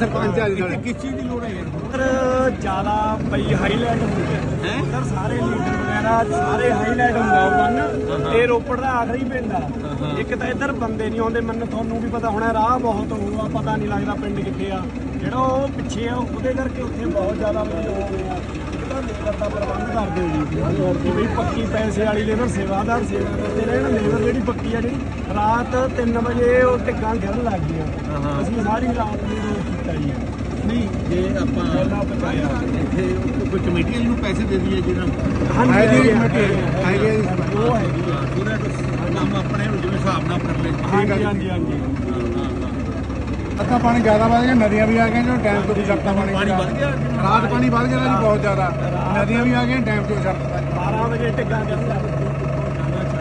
ਸਰਪੰਚ ਆ ਜੀ ਕਿਸ ਚੀਜ਼ ਦੀ ਲੋੜ ਹੈ ਯਾਰ ਜ਼ਿਆਦਾ ਬਈ ਹਾਈਲਾਈਟ ਹੁੰਦੀ ਹੈ। ਉਧਰ ਸਾਰੇ ਲੀਡਰ ਵਗੈਰਾ ਸਾਰੇ ਹਾਈਲਾਈਟ ਹੁੰਦਾ ਉਹ ਬੰਨ। ਇਹ ਰੋਪੜ ਦਾ ਆਖਰੀ ਪਿੰਡ ਆ। ਇੱਕ ਤਾਂ ਇੱਧਰ ਬੰਦੇ ਨਹੀਂ ਆਉਂਦੇ ਮੈਨੂੰ ਤੁਹਾਨੂੰ ਵੀ ਪਤਾ ਹੋਣਾ ਰਾਹ ਬਹੁਤ ਹੋਊਗਾ ਪਤਾ ਨਹੀਂ ਲੱਗਦਾ ਪਿੰਡ ਕਿੱਥੇ ਆ। ਜਿਹੜਾ ਉਹ ਪਿੱਛੇ ਆ ਉਹਦੇ ਕਰਕੇ ਉੱਥੇ ਬਹੁਤ ਜ਼ਿਆਦਾ ਜਿਹੜਾ ਲੇਬਰ ਦਾ ਪ੍ਰਬੰਧ ਕਰਦੇ ਹੋ। ਜੀ ਬਈ ਪੱਕੀ ਪੈਸੇ ਵਾਲੀ ਲੇਬਰ ਸੇਵਾਦਾਰ ਸੇਵਾ ਕਰਦੇ ਰਹਿਣ ਲੇਬਰ ਜਿਹੜੀ ਪੱਕੀ ਆ ਜਿਹੜੀ ਰਾਤ 3 ਵਜੇ ਉਹ ਟਿੱਕਾਂ ਗਿਰਨ ਲੱਗ ਗਈਆਂ। ਅਸੀਂ ਸਾਰੀ ਰਾਤ ਰੋਕ ਕੀਤਾ ਜੀ ਨਹੀਂ ਜੇ ਆਪਾਂ ਪਹਿਲਾਂ ਪਹੁੰਚਾਇਆ ਇੱਥੇ ਕੋਈ ਕਮੇਟੀ ਵਾਲੀ ਨੂੰ ਪੈਸੇ ਦੇ ਦਈਏ ਜਿਹਨਾਂ ਹਾਂਜੀ। ਹੈਗੀ ਹੈਗੀ ਕਮੇਟੀ ਹੈ। ਹੈਗੀ ਹੈ ਜੀ। ਉਹ ਹੈਗੀ ਆ। ਉਹਦਾ ਕੁਛ ਕੰਮ ਆਪਣੇ ਨੂੰ ਜਿਵੇਂ ਹਿਸਾਬ ਨਾਲ ਕਰ ਲੈ ਹਾਂਜੀ ਹਾਂਜੀ ਹਾਂਜੀ। ਅੱਧਾ ਪਾਣੀ ਜ਼ਿਆਦਾ ਵੱਧ ਗਿਆ ਨਦੀਆਂ ਵੀ ਆ ਗਈਆਂ ਜੋ ਡੈਮ ਤੋਂ ਵੀ ਛੱਡਤਾ ਪਾਣੀ ਪਾਣੀ ਵੱਧ ਗਿਆ ਰਾਤ ਪਾਣੀ ਵੱਧ ਗਿਆ ਜੀ ਬਹੁਤ ਜ਼ਿਆਦਾ। ਨਦੀਆਂ ਵੀ ਆ ਗਈਆਂ ਡੈਮ ਤੋਂ ਛੱਡਤਾ 12 ਵਜੇ ਲੱਗ ਗਈਆਂ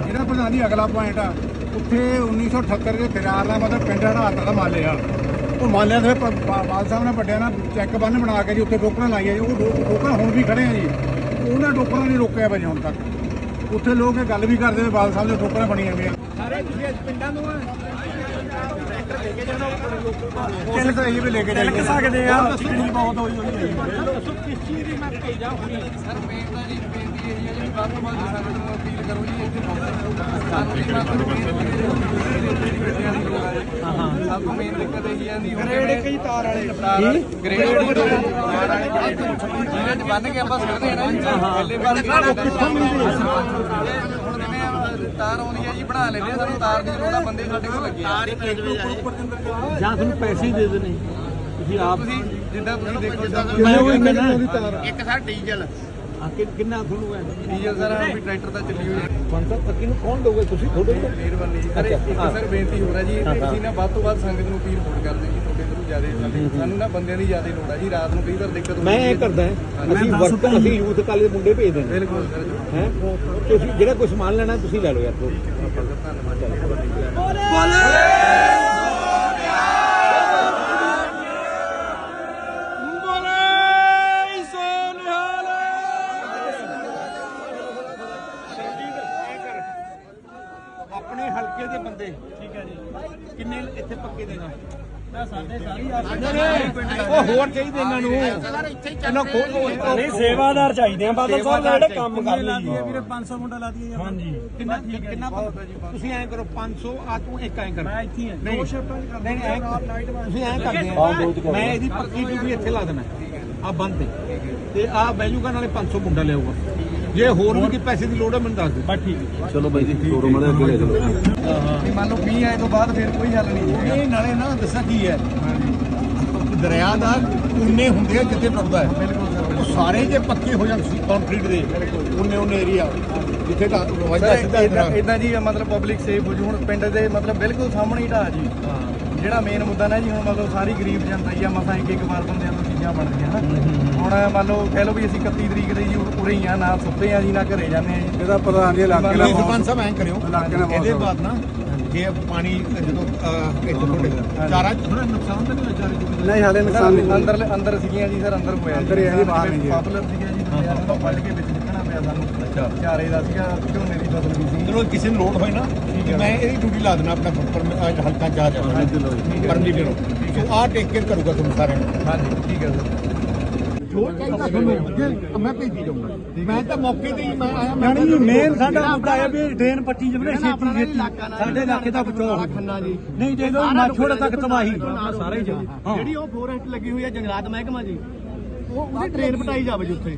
ਜਿਹੜਾ ਪ੍ਰਧਾਨ ਜੀ ਅਗਲਾ ਪੁਆਇੰਟ ਆ। ਉੱਥੇ 1978 ਦੇ ਫਿਰਾਰ ਦਾ ਮਤਲਬ ਪਿੰਡ ਹੜਾਤ ਦਾ ਮਾਲਿਆ ਉਹ ਮਾਲਿਆ ਦੇ ਪ- ਬਾਲ ਸਾਹਿਬ ਨੇ ਵੱਡਿਆਂ ਨਾਲ ਚੈੱਕ ਬੰਨ ਬਣਾ ਕੇ ਜੀ ਉੱਥੇ ਟੋਕਰਾਂ ਲਾਈਆਂ ਜੀ, ਉਹ ਟੋ- ਟੋਕਰਾਂ ਹੁਣ ਵੀ ਖੜੇ ਆ ਜੀ। ਉਹਨਾਂ ਟੋਕਰਾਂ ਨੇ ਰੋਕਿਆ ਭਾਜੀ ਹੁਣ ਤੱਕ। ਉੱਥੇ ਲੋਕ ਇਹ ਗੱਲ ਵੀ ਕਰਦੇ ਬਾਲ ਸਾਹਿਬ ਦੇ ਟੋਕਰਾਂ ਬਣੀਆਂ ਹੋਈਆਂ ਸਾਰੇ ਤੁਸੀਂ ਪਿੰਡਾਂ ਤੋਂ ਟਰੈਕਟਰ ਲੈ ਕੇ ਜਾਣਾ ਕਿੰਨੇ ਤਾਂ ਇਹ ਵੀ ਲੈ ਕੇ ਚੱਲ ਜਾਈਏ ਸਕਦੇ ਆ। ਬਹੁਤ ਹੋਈ ਹੋਈ ਹੈ। ਦੱਸੋ ਕਿਸ ਚੀਜ਼ ਦੀ ਮੈਂ ਭੇਜਾ ਹੋਈ ਸਰ ਮੇਨ ਜੀ ਬੇਨਤੀ ਇਹ ਹੈ ਜੀ ਵੱਧ ਤੋਂ ਵੱਧ ਸੰਗਤ ਨੂੰ ਅਪੀਲ ਕਰੋ ਜੀ ਇੱਥੇ ਸਾਨੂੰ ਜੀ ਮਤਲਬ ਸਭ ਤੋਂ ਮੇਨ ਦਿੱਕਤ ਇਹ ਹੈ ਜੀ ਗ੍ਰੇਡ ਕਈ ਤਾਰ ਵਾਲੇ। ਗ੍ਰੇਡ ਦੀ ਤਾਰ ਵਾਲੇ ਜਿਹੜੇ ਚ ਬੰਨ ਕੇ ਆਪਾਂ ਸਿੱਟਦੇ ਆ ਨਾ ਜੀ ਪਹਿਲੇ ਵਾਰ ਕਿੱਥੋਂ ਮਿਲਦੀ ਹੈ ਹੁਣ ਜਿਵੇਂ ਤਾਰ ਆਉਂਦੀ ਹੈ ਜੀ ਬਣਾ ਲੈਂਦੇ ਆ ਸਾਨੂੰ ਤਾਰ ਦੀ ਲੋੜ ਆ ਬੰਦੇ ਸਾਡੇ ਕੋਲ ਲੱਗੇ ਆ। ਜਾਂ। ਤੁਹਾਨੂੰ ਪੈਸੇ ਹੀ ਦੇ ਦੇਣੇ। ਤੁਸੀਂ ਆਪ ਤੁਸੀਂ ਜਿੱਦਾਂ ਤੁਸੀਂ ਦੇਖੋ ਸਭ ਮੈਂ ਉਹ ਕਹਿੰਦਾ ਇੱਕ ਸਰ ਡੀਜ਼ਲ ਆ ਕਿ ਕਿੰਨਾ ਤੁਹਾਨੂੰ ਹੈ? ਡੀਜ਼ਲ ਸਰ ਵੀ ਟਰੈਕਟਰ ਤਾਂ ਚੱਲੀ ਹੋਈ ਹੈ। ਪੰਜ ਪੱਕੀ ਨੂੰ ਕੌਣ ਦੋਗੇ ਤੁਸੀਂ ਤੁਹਾਡੇ ਕੋਲ? ਮਿਹਰਬਾਨੀ ਜੀ। ਸਰ ਇੱਕ ਸਰ ਬੇਨਤੀ ਹੋ ਰਿਹਾ ਜੀ। ਤੁਸੀਂ ਨਾ ਵੱਧ ਤੋਂ ਵੱਧ ਸੰਗਤ ਨੂੰ ਅਪੀਲ ਹੋਰ ਕਰਦੇ ਜੀ ਤੁਹਾਡੇ ਤੋਂ ਜ਼ਿਆਦਾ ਸਾਨੂੰ ਨਾ ਬੰਦਿਆਂ ਦੀ ਜ਼ਿਆਦਾ ਲੋੜ ਆ ਜੀ। ਰਾਤ ਨੂੰ ਕਈ ਵਾਰ ਦਿੱਕਤ ਹੁੰਦੀ ਮੈਂ ਹੈ ਇਹ ਕਰਦਾ ਅਸੀਂ ਵਰਕ ਅਸੀਂ ਯੂਥ ਕਾਲੇ ਦੇ ਮੁੰਡੇ ਭੇਜ ਦਿੰਦੇ ਬਿਲਕੁਲ ਸਰ ਹੈ? ਤੁਸੀਂ ਜਿਹੜਾ ਕੋਈ ਸਮਾਨ ਲੈਣਾ ਤੁਸੀਂ ਲੈ ਲਓ ਯਾਰ। ਤੋਂ ਹਲਕੇ ਦੇ। ਠੀਕ ਹੈ ਜੀ। ਕਿੰਨੇ ਇੱਥੇ ਪੱਕੇ ਦੇਗਾ ਉਹ ਹੋਰ ਚਾਹੀਦੇ ਇਹਨਾਂ ਨੂੰ। ਇਹਨਾਂ ਕੋਲ ਨਹੀਂ ਸੇਵਾਦਾਰ ਚਾਹੀਦੇ ਆ। ਬਾਦਲ ਸਾਹਿਬ ਜਿਹੜੇ ਕੰਮ ਕਰ ਲਈ ਵੀਰੇ? 500 ਮੁੰਡਾ ਲਾ ਦਈਏ ਹਾਂਜੀ। ਕਿੰਨਾ ਕਿੰਨਾ ਤੁਸੀਂ ਐਂ ਕਰੋ 500 ਆ ਤੂੰ ਇੱਕ ਐਂ ਕਰ। ਮੈਂ ਇੱਥੇ ਹਾਂ ਦੋ ਸ਼ਿਫਟਾਂ ਨਹੀਂ ਨਹੀਂ ਐਂ ਤੁਸੀਂ ਐਂ ਕਰਦੇ ਆ। ਮੈਂ ਇਹਦੀ ਪੱਕੀ ਡਿਊਟੀ ਇੱਥੇ ਲਾ ਦੇਣਾ। ਆ ਬੰਦ ਤੇ। ਤੇ ਆ ਬੈਜੂਗਾ ਨਾਲੇ 500 ਮੁੰਡਾ ਲਿਆਊਗਾ। ਜੇ ਹੋਰ ਵੀ ਕੋਈ ਪੈਸੇ ਦੀ ਲੋੜ ਹੈ ਮੈਨੂੰ ਦੱਸ ਦੇ ਬਸ ਠੀਕ ਚਲੋ ਬਾਈ ਜੀ ਤੋਰੋ ਮੜੇ ਅੱਗੇ ਲੈ ਚਲੋ। ਕਿ ਮੰਨ ਲਓ 20 ਆਏ ਤੋਂ ਬਾਅਦ ਫਿਰ ਕੋਈ ਹੱਲ ਨਹੀਂ ਹੋਊਗਾ ਇਹ ਨਾਲੇ ਨਾ ਦੱਸਾਂ ਕੀ ਹੈ। ਦਰਿਆ ਦਾ ਉਨੇ ਹੁੰਦੇ ਆ ਜਿੱਥੇ ਟੁੱਟਦਾ ਹੈ। ਉਹ ਸਾਰੇ ਜੇ ਪੱਕੇ ਹੋ ਜਾਣ ਕੰਕਰੀਟ ਦੇ ਉਨੇ ਉਨੇ ਏਰੀਆ ਜਿੱਥੇ ਦਾ ਵਜਦਾ ਸਿੱਧਾ ਇਦਾਂ ਜੀ ਮਤਲਬ ਪਬਲਿਕ ਸੇਫ ਹੋ ਜੂ। ਹੁਣ ਪਿੰਡ ਦੇ ਮਤਲਬ ਬਿਲਕੁਲ ਸਾਹਮਣੇ ਹੀ ਢਾਹ ਜੀ। ਜਿਹੜਾ ਮੇਨ ਮੁੱਦਾ ਨਾ ਜੀ ਹੁਣ ਮਤਲਬ ਸਾਰੀ ਗਰੀਬ ਜਨਤਾ ਹੀ ਆ ਮਸਾਂ ਇੱਕ ਇੱਕ ਵਾਰ ਬੰਦਿਆਂ ਤੋਂ ਚੀਜ਼ਾਂ ਬਣਦੀਆਂ ਨਾ। ਹੁਣ ਮੰਨ ਲਓ ਕਹਿ ਲਓ ਵੀ ਅਸੀਂ 31 ਤਰੀਕ ਦੇ ਜੀ ਉਰੇ ਹੀ ਆ ਨਾ ਸੁੱਤੇ ਆ ਜੀ ਨਾ ਘਰੇ ਜਾਂਦੇ ਆ ਜੀ। ਇਹਦਾ ਪ੍ਰਧਾਨ ਜੀ ਇਲਾਕੇ ਦਾ ਸਰਪੰਚ ਸਾਹਿਬ ਐਂ ਕਰਿਓ ਇਲਾਕੇ ਦਾ ਬਹੁਤ ਇਹਦੇ ਬਾਅਦ ਨਾ ਜੇ ਪਾਣੀ ਜਦੋਂ ਅਹ, ਇੱਥੇ ਤੁਹਾਡੇ ਚਾਰਾ ਥੋੜਾ ਨੁਕਸਾਨ ਤਾਂ ਨਹੀਂ ਹੋਇਆ ਚਾਰੇ? ਨਹੀਂ ਹਾਲੇ ਨੁਕਸਾਨ ਅੰਦਰ ਅੰਦਰ ਸੀਗੀਆਂ ਜੀ ਸਰ ਅੰਦਰ ਹੋਇਆ ਅੰਦਰ ਹੀ ਜੀ, ਬਾਹਰ ਨਹੀਂ ਜੀ। ਪਾਪੂਲਰ ਸੀਗਾ ਜੀ ਦੁਨੀਆ ਤੋਂ ਵੱਢ ਕੇ ਵਿੱਚ ਨਿਕਲਣਾ ਪਿਆ ਸਾਨੂੰ। ਅੱਛਾ। ਚਾਰੇ ਦਾ ਸੀਗਾ ਝੋਨੇ ਦੀ ਫਸਲ ਵੀ ਸੀ। ਚਲੋ ਕਿਸੇ ਨੂੰ ਲੋਡ ਹੋਏ ਨਾ ਤੇ ਮੈਂ ਇਹਦੀ ਡਿਊਟੀ ਲਾ ਦੇਣਾ ਆਪਣਾ ਪਰ- ਅੱਜ ਹਲਕਾ ਜਾ। ਜਾ ਪਰਮਿਟ ਨੂੰ ਸੋ ਆਹ ਟੇਕ ਕੇਅਰ ਕਰੂਗਾ ਤੁਹਾਨੂੰ ਸਾਰਿਆਂ ਨੂੰ। ਹਾਂਜੀ ਠੀਕ ਹੈ ਸਰ। ਜੋ ਚਾਹੀਦਾ ਤੁਹਾਨੂੰ? ਜੇ ਮੈਂ ਭੇਜੀ ਜਾਊਂਗਾ। ਮੈਂ ਤਾਂ ਮੌਕੇ ਤੇ ਹੀ ਮੈਂ ਆਇਆ ਮੈਂ ਯਾਨੀ ਮੇਨ ਸਾਡਾ ਮੁੱਦਾ ਹੈ ਵੀ ਡਰੇਨ ਪੱਟੀ ਜਮਨੇ ਛੇਤੀ ਛੇਤੀ। ਸਾਡੇ ਇਲਾਕੇ ਦਾ ਬਚਾਅ ਹੋ ਨਹੀਂ ਦੇ ਦੋ ਮਾਛੋੜ ਤੱਕ ਤਬਾਹੀ। ਸਾਰੇ ਹੀ ਜਿਹੜੀ ਉਹ ਫੋਰੈਸਟ ਲੱਗੀ ਹੋਈ ਹੈ ਜੰਗਲਾਤ ਮਹਿਕਮਾ ਜੀ ਉਹ ਉਹਦੀ ਟ੍ਰੇਨ ਪਟਾਈ ਜਾਵੇ ਜੀ ਉੱਥੇ।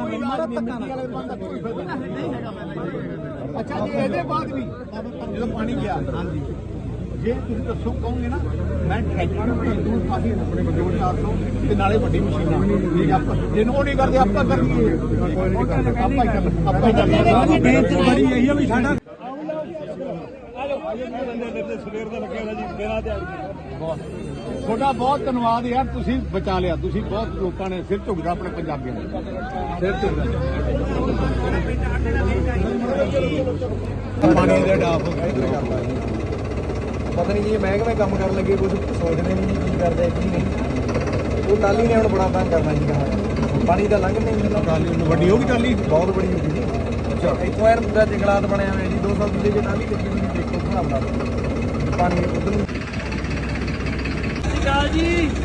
ਇਹ ਤਾਂ ਕੋਈ ਅੱਛਾ ਜੀ ਇਹਦੇ ਬਾਅਦ ਵੀ ਜਦੋਂ ਪਾਣੀ ਗਿਆ ਹਾਂਜੀ ਜੇ ਤੁਸੀਂ ਦੱਸੋ ਕਹੋਗੇ ਨਾ ਮੈਂ ਟਰੈਕਟਰ ਨੂੰ ਭੇਜ ਆਪਣੇ ਬੰਦੇ 400 ਤੇ ਨਾਲੇ ਵੱਡੀ ਮਸ਼ੀਨਾਂ ਠੀਕ ਜੇ ਉਹ ਨਹੀਂ ਕਰਦੇ ਆਪਾਂ ਕਰੀਏ ਆਪਾਂ ਹੀ ਆਪਾਂ ਹੀ ਬੇਨਤੀ ਬੜੀ ਇਹੀ ਆ ਵੀ ਸਾਡਾ ਸਵੇਰ ਦਾ ਲੱਗਿਆ ਜੀ ਮੇਰਾ ਤੇ ਤੁਹਾਡਾ ਬਹੁਤ ਧੰਨਵਾਦ ਯਾਰ ਤੁਸੀਂ ਬਚਾ ਲਿਆ ਤੁਸੀਂ ਬਹੁਤ ਲੋਕਾਂ ਨੇ ਸਿਰ ਝੁਕਦਾ ਆਪਣੇ ਪੰਜਾਬੀਆਂ ਦਾ। ਸਿਰ ਝੁਕਦਾ। ਪਾਣੀ ਦੇ ਡਾਫ ਪਤਾ ਨਹੀਂ ਜੀ ਮਹਿਕਮੇ ਕੰਮ ਕਰਨ ਲੱਗੇ ਕੁਝ ਸੋਚਦੇ ਨਹੀਂ ਕੀ ਕਰਦੇ ਕੀ ਨਹੀਂ। ਉਹ ਟਾਲੀ ਨੇ ਹੁਣ ਬੜਾ ਤੰਗ ਕਰਨਾ ਜੀ ਕਹਾਂ ਪਾਣੀ ਦਾ ਲੰਘ ਨਹੀਂ ਹੁੰਦਾ ਟਾਲੀ ਵੱਡੀ ਹੋ ਗਈ ਟਾਲੀ ਬਹੁਤ ਬੜੀ ਹੋ ਗਈ ਜੀ। ਅੱਛਾ। ਇੱਥੋਂ ਯਾਰ ਪੂਰਾ ਜੰਗਲਾਤ ਬਣਿਆ ਹੋਇਆ ਜੀ 200 ਕਿੱਲੇ ਦੀ ਟਾਲੀ ਲੱਗੀ ਹੋਈ ਬਣਾ ਬਣਾ ਪਾਣੀ ਉਧਰ ਨੂੰ ਜੀ।